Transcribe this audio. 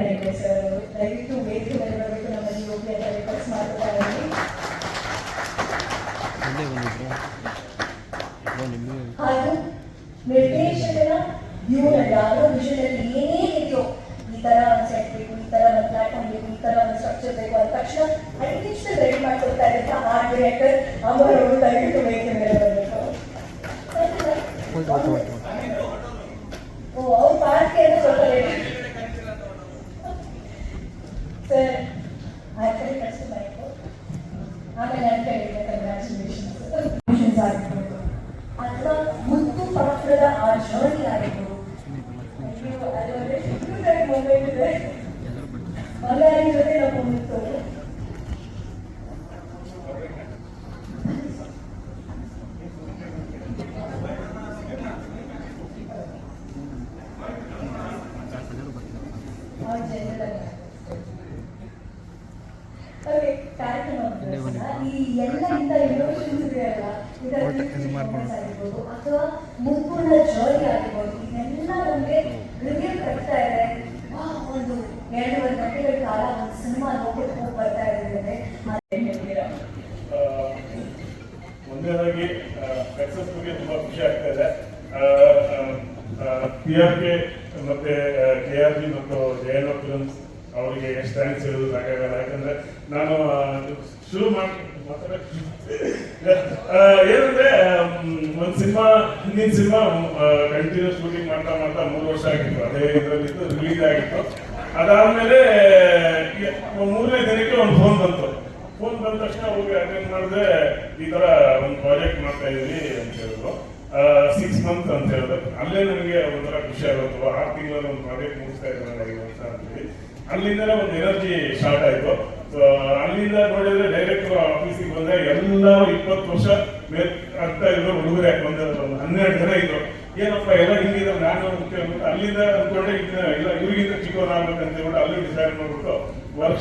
Sir ದಯವಿಟ್ಟು ವೇದಿಕೆ ಮೇಲೆ ಬರಬೇಕು ನಮ್ಮಲ್ಲಿ ಅಂತ ರಿಕ್ವೆಸ್ಟ್ ಮಾಡ್ತಾ ಇದ್ದೀನಿ ಹಾಗೂ ನಿರ್ದೇಶಕರ ಇವನ ಯಾವುದೋ ವಿಷಯದಲ್ಲಿ ಏನೇ ಇದೆಯೋ ಈ ತರ ಒಂದು ಸೆಟ್ ಬೇಕು ಈ ತರ ಒಂದು ಪ್ಲಾಟ್ಫಾರ್ಮ್ ಬೇಕು ಈ ತರ ಒಂದು ಸ್ಟ್ರಕ್ಚರ್ ಬೇಕು ಅಂದ ತಕ್ಷಣ ಅಟ್ಲೀಸ್ಟ್ ರೆಡಿ ಮಾಡ್ಕೊಡ್ತಾ ಇರುತ್ತೆ ಆ ಡೈರೆಕ್ಟರ್ ಅವರವರು ಅವರು ದಯವಿಟ್ಟು ವೇದಿಕೆ ಮೇಲೆ ಬರಬೇಕು ಓ ಅವ್ರ ಪಾರ್ಟಿ ಅಂದ್ರೆ ಸ್ವಲ್ಪ ಲೇಟ್ ಸರ್ ಆ ಕಡೆ ಕಳಿಸಿ ಬರಬೇಕು ಆಮೇಲೆ ನನ್ನ ಕಡೆ ಕಂಗ್ರ್ಯಾಚುಲೇಷನ್ಸ್ ಆಗಿರ್ಬೋದು ಅಥವಾ ಮುತ್ತು ಪಾತ್ರದ ಆ ಜರ್ನಿ ಆಗಿರ್ಬೋದು ಅಯ್ಯೋ, ಅದೊಂದು ಎಷ್ಟು ನನಗೆ moment ಇದೆ. ಬಂಗಾರಿ ಜೊತೆ ನಮ್ಮ ಮುತ್ತು ಆ ಜನರನ್ನ ಓಕೆ ಕಾರ್ಯಕ್ರಮ ಒಟ್ಟು ಇದು. ಆಗಿರ್ಬೋದು, ಅಥವಾ ಆಗಿರ್ಬೋದು. ಇದೆಲ್ಲ ನಮಗೆ ಕಟ್ತಾ ಇದೆ. ಒಂದು ಎರಡೂವರೆ ಗಂಟೆಗಳ ಕಾಲ ಒಂದು ಸಿನಿಮಾ ಬರ್ತಾ ಇದ್ದಾರೆ ಒಂದನೇದಾಗಿ ಸಕ್ಸಸ್ ಬಗ್ಗೆ ತುಂಬಾ ಖುಷಿ ಆಗ್ತಾ ಇದೆ. ಪಿ ಆರ್ ಕೆ ಮತ್ತೆ ಕೆ ಆರ್ ಬಿ ಮತ್ತು ಜಯಣ್ಣ ಫಿಲ್ಮ್ಸ್ ಅವರಿಗೆ ಎಷ್ಟು ಥ್ಯಾಂಕ್ಸ್ ಹೇಳೋದು ಸಾಕಾಗಲ್ಲ ಯಾಕಂದ್ರೆ ನಾನು ಶುರು ಮಾಡಿ ಏನಂದ್ರೆ ಒಂದು ಸಿನಿಮಾ, ಹಿಂದಿನ ಸಿನಿಮಾ ಕಂಟಿನ್ಯೂಸ್ ಶೂಟಿಂಗ್ ಮಾಡ್ತಾ ಮಾಡ್ತಾ ಮೂರು ವರ್ಷ ಆಗಿತ್ತು. ಅದೇ ಇದರಲ್ಲಿತ್ತು ರಿಲೀಸ್ ಆಗಿತ್ತು. ಅದಾದ್ಮೇಲೆ ಮೂರನೇ ದಿನಕ್ಕೆ ಒಂದು ಫೋನ್ ಬಂತು. ಫೋನ್ ಬಂದ ತಕ್ಷಣ ಹೋಗಿ ಅಟೆಂಡ್ ಮಾಡಿದ್ರೆ ಈ ತರ ಒಂದು ಪ್ರಾಜೆಕ್ಟ್ ಮಾಡ್ತಾ ಇದೀವಿ ಅಂತ ಹೇಳಿದ್ರು. ಸಿಕ್ಸ್ ಮಂತ್ ಅಂತ ಹೇಳಿದ್ರು. ಅಲ್ಲೇ ನನಗೆ ಒಂಥರ ಖುಷಿ ಆಗುತ್ತೆ ಆರು ತಿಂಗಳಲ್ಲಿ ಒಂದು ಪ್ರಾಜೆಕ್ಟ್ ಮುಗಿಸ್ತಾ ಇದ್ದಾರೆ ಐದು ವರ್ಷ ಅಂತೇಳಿ ಅಲ್ಲಿಂದಲೇ ಒಂದು ಎನರ್ಜಿ ಸ್ಟಾರ್ಟ್ ಆಯಿತು. ಸೊ ಅಲ್ಲಿಂದ ನೋಡಿದ್ರೆ ಬಂದ್ರೆ ಎಲ್ಲರೂ ಇಪ್ಪತ್ತು ವರ್ಷ ಆಗ್ತಾ ಇದ್ರು ಹುಡುಗರೇ ಒಂದು ಹನ್ನೆರಡು ಜನ ಇದ್ರು. ಏನಪ್ಪ, ಎಲ್ಲ ಹಿಂಗಿದೆ ನಾನು ಹೇಳ್ಬಿಟ್ಟು ಅಲ್ಲಿಂದ ಅನ್ಕೊಂಡೆ ಇಲ್ಲ, ಇವ್ರಿಗಿಂತ ಚಿಕ್ಕವರಾಗಬೇಕಂತ ಹೇಳ್ಬಿಟ್ಟು ಅಲ್ಲಿ ಡಿಸೈಡ್ ಮಾಡ್ಬಿಟ್ಟು ವರ್ಷ